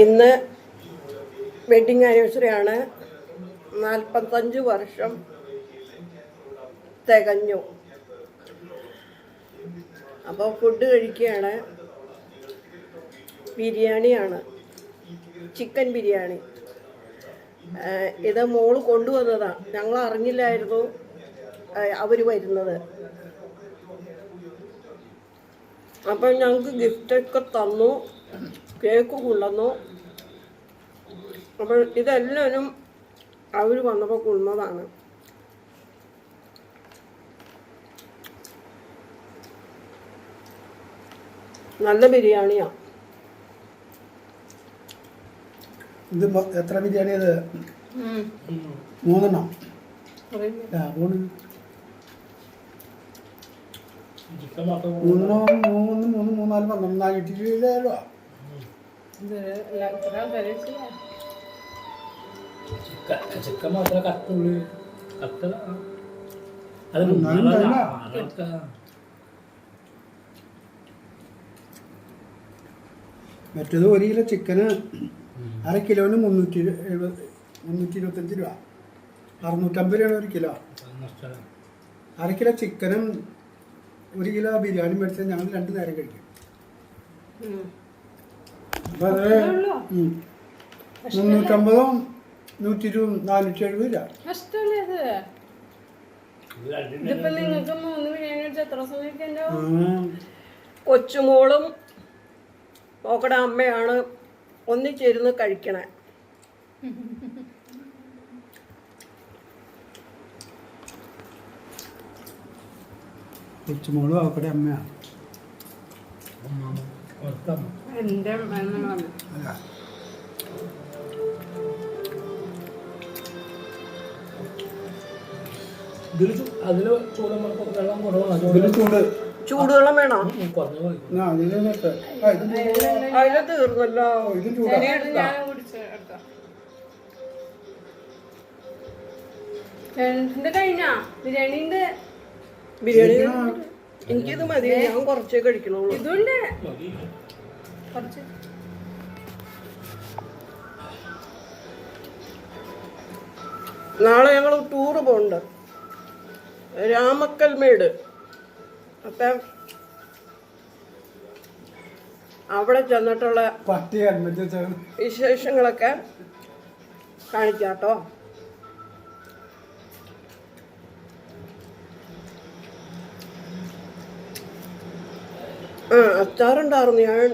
ഇന്ന് wedding anniversary ആണ്. നാൽപ്പത്തഞ്ച് വർഷം തികഞ്ഞു. അപ്പോൾ ഫുഡ് കഴിക്കുകയാണ്. ബിരിയാണിയാണ് ചിക്കൻ ബിരിയാണി. ഇത് മോൾ കൊണ്ടുവന്നതാണ് ഞങ്ങൾ അറിഞ്ഞില്ലായിരുന്നു അവർ വരുന്നത്. അപ്പം ഞങ്ങൾക്ക് ഗിഫ്റ്റൊക്കെ തന്നു. കേക്ക് കൊണ്ടുവന്നു അപ്പോൾ ഇതെല്ലാവരും അവർ വന്നപ്പോൾ കൊണ്ടുവന്നതാണ് നല്ല ബിരിയാണിയാണ് ഇത് എത്ര ബിരിയാണി അത് മൂന്നെണ്ണം മൂന്ന് മൂന്നോ മൂന്ന് മൂന്ന് മൂന്നാൽ പന്ത്രണ്ട് നാനൂറ്റി രൂപ ചിക്കൻ ചിക്കൻ മാത്രം കത്തുള്ളൂ കത്ത് അത് മറ്റേത് ഒരു കിലോ ചിക്കന് അര കിലോന് മുന്നൂറ്റി എഴുപത് മുന്നൂറ്റി ഇരുപത്തഞ്ച് രൂപ. അറുന്നൂറ്റമ്പത് രൂപയാണ് ഒരു കിലോ. അര കിലോ ചിക്കനും ഒരു കിലോ ബിരിയാണി മേടിച്ചാൽ ഞങ്ങൾ രണ്ട് നേരം കഴിക്കും. മുന്നൂറ്റമ്പതും നൂറ്റി ഇരുപതും നാനൂറ്റി എഴുപത് രൂപ കഷ്ടല്ലേ അത് ഇത് രണ്ടിനും ഇതിപ്പോ നിങ്ങൾക്ക് മൂന്ന് ബിരിയാണി അടിച്ച് എത്ര സമയത്തിന്റെ കൊച്ചുമോളും മോക്കടെ അമ്മയാണ് ഒന്നിച്ചിരുന്ന് കഴിക്കണേ. കൊച്ചുമോളും അവക്കടെ അമ്മയാണ് അതിൽ വെള്ളം കുറവാണ് ചൂടുവെള്ളം വേണോ? തീർന്നല്ലോ. കഴിഞ്ഞാ? ബിരിയാണിന്റെ ബിരിയാണി എനിക്കിത് മതി. ഞാൻ കുറച്ചേ കഴിക്കണുള്ളൂ. ഇതുണ്ട്. കുറച്ച്. നാളെ ഞങ്ങൾ ടൂറ് പോണ്ട് രാമക്കൽമേട്. അപ്പം അവിടെ ചെന്നിട്ടുള്ള വിശേഷങ്ങളൊക്കെ കാണിക്കാട്ടോ. ആ അച്ചാറുണ്ടായിരുന്നു. ഞാൻ